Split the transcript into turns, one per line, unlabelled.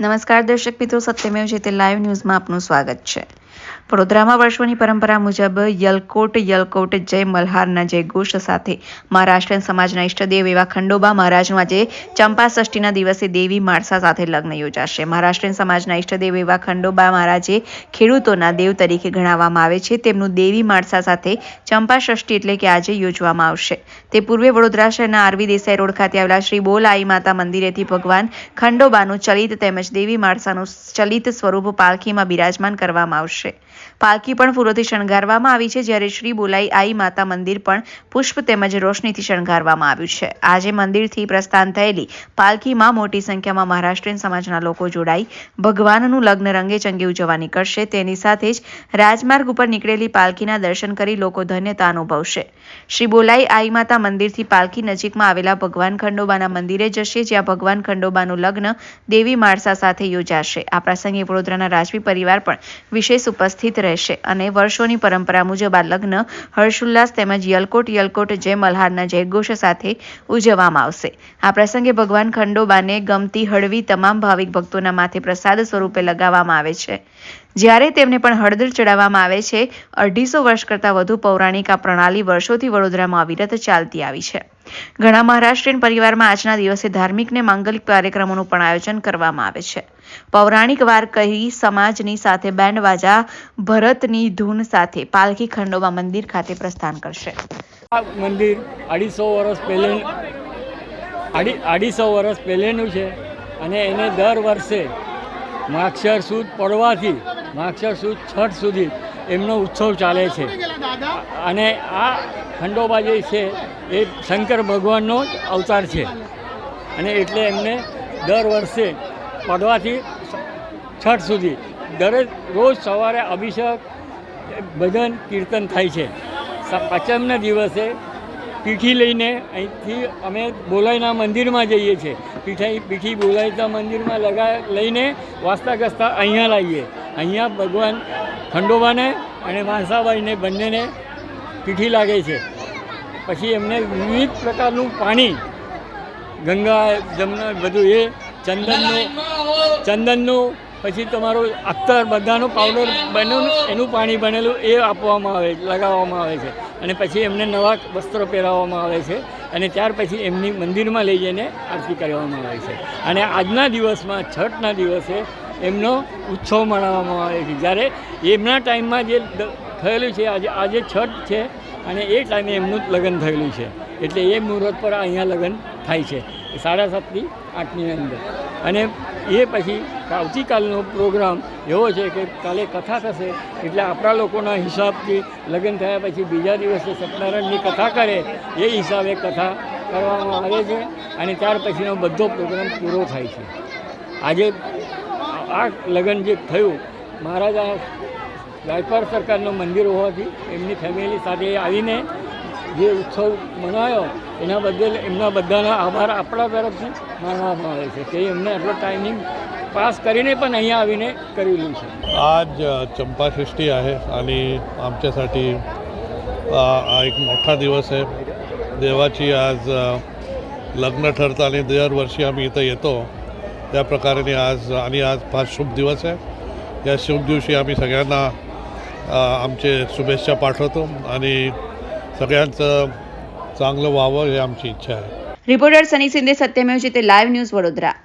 નમસ્કાર દર્શક મિત્રો સત્યમેવ તે લાઈવ ન્યૂઝમાં આપનું સ્વાગત છે. વડોદરામાં વર્ષોની પરંપરા મુજબ યલકોટ યલકોટ, જય મલ્હારના જય ઘોષ સાથે મહારાષ્ટ્રીયન સમાજના ઇષ્ટદેવ એવા ખંડોબા મહારાજનું આજે ચંપાષષ્ઠીના દિવસે દેવી માળસા સાથે લગ્ન યોજાશે. મહારાષ્ટ્રીયન સમાજના ઇષ્ટદેવ એવા ખંડોબા મહારાજે ખેડૂતોના દેવ તરીકે ગણાવવામાં આવે છે. તેમનું દેવી માળસા સાથે ચંપા ષષ્ઠી એટલે કે આજે યોજવામાં આવશે. તે પૂર્વે વડોદરા શહેરના આરવી દેસાઈ રોડ ખાતે આવેલા શ્રી બોલાઈ માતા મંદિરેથી ભગવાન ખંડોબાનું ચલિત તેમજ દેવી માળસાનું ચલિત સ્વરૂપ પાલખીમાં બિરાજમાન કરવામાં આવશે. પાલખી પણ ફૂલોથી શણગારવામાં આવી છે, જ્યારે શ્રી બોલાઈ આઈ માતા મંદિર પણ પુષ્પ તેમજ રોશનીથી શણગારવામાં આવ્યું છે. આજે મંદિરથી પ્રસ્થાન થયેલી પાલખીમાં મોટી સંખ્યામાં મહારાષ્ટ્રીયન સમાજના લોકો જોડાઈ ભગવાનનું લગ્ન રંગે ચંગે ઉજવવા નીકળશે. તેની સાથે જ રાજમાર્ગ ઉપર નીકળેલી પાલખીના દર્શન કરી લોકો ધન્યતા અનુભવશે. શ્રી બોલાઈ આઈ માતા મંદિરથી પાલખી નજીકમાં આવેલા ભગવાન ખંડોબાના મંદિરે જશે, જ્યાં ભગવાન ખંડોબાનું લગ્ન દેવી માળસા સાથે યોજાશે. આ પ્રસંગે વડોદરાના રાજવી પરિવાર પણ વિશેષ ઉપસ્થિત રહેશે અને વર્ષોની પરંપરા મુજબ આ લગ્ન હર્ષોલ્લાસ તેમજ યલકોટ યલકોટ જય મલ્હારના જયઘોષ સાથે ઉજવવામાં આવશે. આ પ્રસંગે ભગવાન ખંડોબાને ગમતી હળવી તમામ ભાવિક ભક્તોના માથે પ્રસાદ સ્વરૂપે લગાવવામાં આવે છે. જ્યારે તેમને પણ હળદર ચડાવવામાં આવે છે, અઢીસો વર્ષ કરતાં વધુ પૌરાણિક આ પ્રણાલી વર્ષોથી વડોદરામાં અવિરત ચાલતી આવી છે. ઘણા મહારાષ્ટ્રીયન પરિવારમાં આજના દિવસે ધાર્મિક ને માંગલિક કાર્યક્રમોનું પણ આયોજન કરવામાં આવે છે. પૌરાણિક વાર કહી સમાજની સાથે બેન્ડ વાજા ભરતની ધૂન સાથે પાલખી ખંડોબા મંદિર ખાતે પ્રસ્થાન કરશે.
આ મંદિર અઢીસો વર્ષ પહેલે અઢી અઢીસો વર્ષ પહેલેનું છે અને એને દર વર્ષે માક્ષર સુદ પડવાથી માક્ષર સુદ છઠ સુધી એમનો ઉત્સવ ચાલે છે. અને આ ખંડોબા જે છે, એ શંકર ભગવાનનો જ અવતાર છે. અને એટલે એમને દર વર્ષે પડવાથી છઠ સુધી દરેક રોજ સવારે અભિષેક, ભજન, કીર્તન થાય છે. પચમના દિવસે પીઠી લઈને અહીંથી અમે બોલાઈના મંદિરમાં જઈએ છીએ. પીઠાઈ પીઠી બોલાઈના મંદિરમાં લગા, લઈને વાસતા ગસતા અહીંયા લાવીએ અહીંયા ભગવાન ખંડોબાને અને માનસાબાઈને બંનેને પીઠી લાગે છે. પછી એમને વિવિધ પ્રકારનું પાણી, ગંગા, જમના, બધું એ ચંદનનું ચંદનનું, પછી તમારું અત્તર બધાનું પાવડર બન્યું એનું પાણી બનેલું એ આપવામાં આવે, લગાવવામાં આવે છે. અને પછી એમને નવા વસ્ત્રો પહેરાવવામાં આવે છે અને ત્યાર પછી એમની મંદિરમાં લઈ જઈને આરતી કરવામાં આવે છે. અને આજના દિવસમાં, છઠના દિવસે એમનો ઉત્સવ મનાવવામાં આવે છે. જ્યારે એમના ટાઈમમાં જે થયેલું છે, આજે આજે છઠ છે અને એ ટાઈમે એમનું લગ્ન થયેલું છે. એટલે એ મુહૂર્ત પર અહીંયા લગ્ન થાય છે. સાડા સાતથી આઠની અંદર. અને એ પછી આવતીકાલનો પ્રોગ્રામ એવો છે કે કાલે કથા થશે, એટલે આપણા લોકોના હિસાબથી લગ્ન થયા પછી બીજા દિવસે સત્યનારાયણની કથા કરે, એ હિસાબે કથા કરવામાં આવે છે અને ત્યાર પછીનો બધો પ્રોગ્રામ પૂરો થાય છે. આજે આ લગ્ન જે થયું મહારાજા ગાયકવાડ સરકારનું મંદિર હોવાથી એમની ફેમિલી સાથે આવીને જે ઉત્સવ મનાયો એના બદલ એમના બધાના આભાર આપણા તરફથી માનવામાં આવે છે કે એમને આટલો ટાઈમિંગ પાસ કરીને पण અહીંયા આવીને કરેલું છે
आज अ, चंपाषष्ठी आहे आणि आमच्यासाठी अ, हा एक मोठा दिवस आहे देवाची आज अ, लग्न ठरतं आणि दरवर्षी आम्ही इथं येतो त्या प्रकाराने आज आणि आज फार शुभ दिवस आहे. या शुभ दिवशी आम्ही सगळ्यांना आमचे शुभेच्छा पाठवतो आणि सगळ्यांचं चांगलं व्हावं ही आमची इच्छा आहे.
रिपोर्टर सनी शिंदे सत्यमेव जिथे लाईव्ह न्यूज वडोदरा.